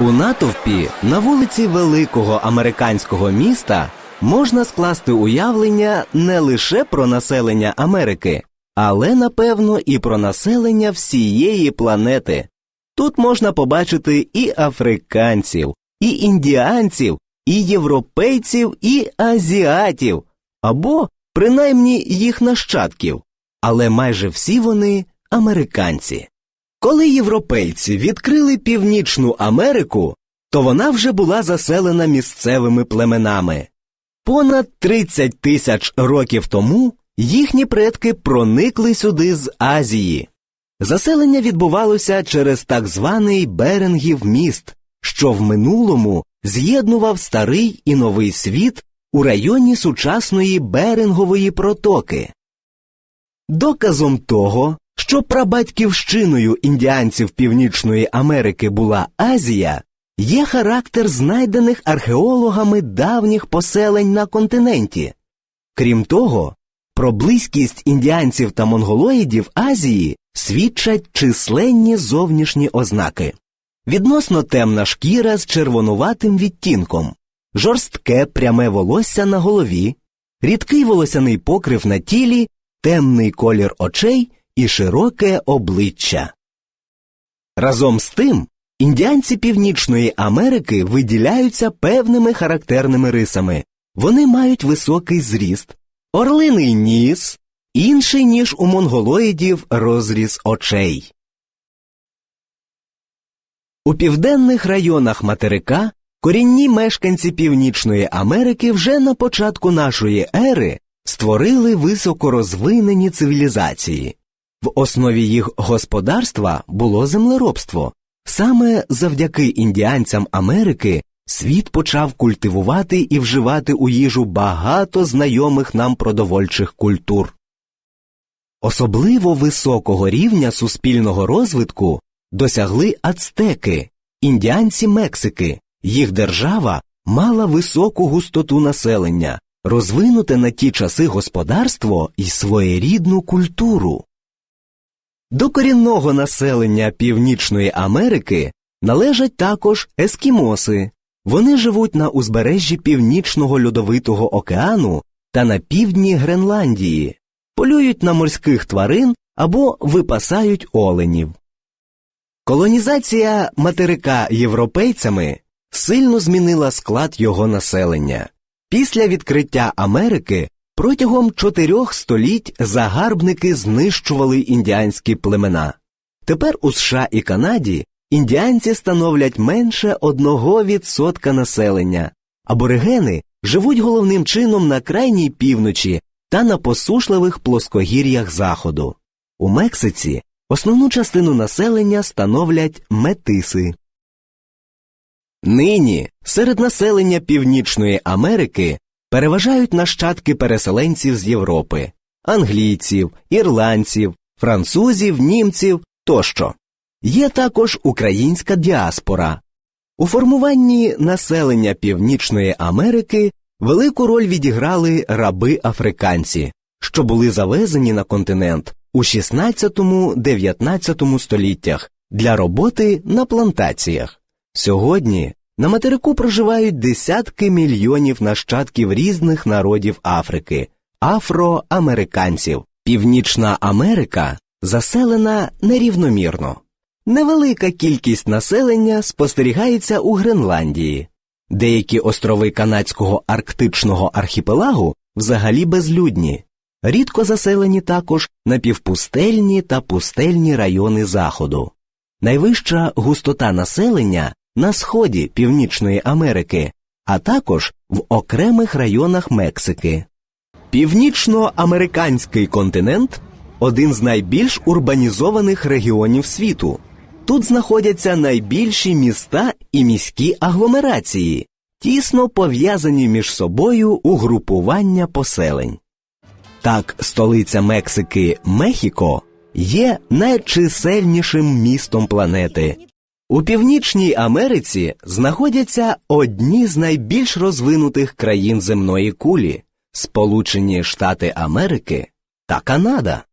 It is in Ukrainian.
У натовпі на вулиці великого американського міста можна скласти уявлення не лише про населення Америки, але напевно і про населення всієї планети. Тут можна побачити і африканців, і індіанців, і європейців, і азіатів, або принаймні їх нащадків, але майже всі вони американці. Коли європейці відкрили Північну Америку, то вона вже була заселена місцевими племенами. Понад 30 тисяч років тому їхні предки проникли сюди з Азії. Заселення відбувалося через так званий Берингів міст, що в минулому з'єднував старий і новий світ у районі сучасної Берингової протоки. Доказом того, що прабатьківщиною індіанців Північної Америки була Азія, є характер знайдених археологами давніх поселень на континенті. Крім того, про близькість індіанців та монголоїдів Азії свідчать численні зовнішні ознаки. Відносно темна шкіра з червонуватим відтінком, жорстке пряме волосся на голові, рідкий волосяний покрив на тілі, темний колір очей і широке обличчя. Разом з тим, індіанці Північної Америки виділяються певними характерними рисами. Вони мають високий зріст, орлиний ніс, інший, ніж у монголоїдів розріз очей. У південних районах материка корінні мешканці Північної Америки вже на початку нашої ери створили високорозвинені цивілізації. В основі їх господарства було землеробство. Саме завдяки індіанцям Америки світ почав культивувати і вживати у їжу багато знайомих нам продовольчих культур. Особливо високого рівня суспільного розвитку досягли ацтеки, індіанці Мексики. Їх держава мала високу густоту населення, розвинуте на ті часи господарство і своєрідну культуру. До корінного населення Північної Америки належать також ескімоси. Вони живуть на узбережжі Північного льодовитого океану та на півдні Гренландії, полюють на морських тварин або випасають оленів. Колонізація материка європейцями сильно змінила склад його населення. Після відкриття Америки протягом чотирьох століть загарбники знищували індіанські племена. Тепер у США і Канаді індіанці становлять менше 1% населення. Аборигени живуть головним чином на крайній півночі та на посушливих плоскогір'ях заходу. У Мексиці основну частину населення становлять метиси. Нині серед населення Північної Америки переважають нащадки переселенців з Європи, англійців, ірландців, французів, німців тощо. Є також українська діаспора. У формуванні населення Північної Америки велику роль відіграли раби африканці, що були завезені на континент у 16-19 століттях для роботи на плантаціях. Сьогодні на материку проживають десятки мільйонів нащадків різних народів Африки, афроамериканців. Північна Америка заселена нерівномірно. Невелика кількість населення спостерігається у Гренландії. Деякі острови канадського арктичного архіпелагу взагалі безлюдні, рідко заселені також напівпустельні та пустельні райони заходу. Найвища густота населення на сході Північної Америки, а також в окремих районах Мексики. Північноамериканський континент один з найбільш урбанізованих регіонів світу. Тут знаходяться найбільші міста і міські агломерації, тісно пов'язані між собою угрупування поселень. Так, столиця Мексики Мехіко є найчисельнішим містом планети. У Північній Америці знаходяться одні з найбільш розвинутих країн земної кулі Сполучені Штати Америки та Канада.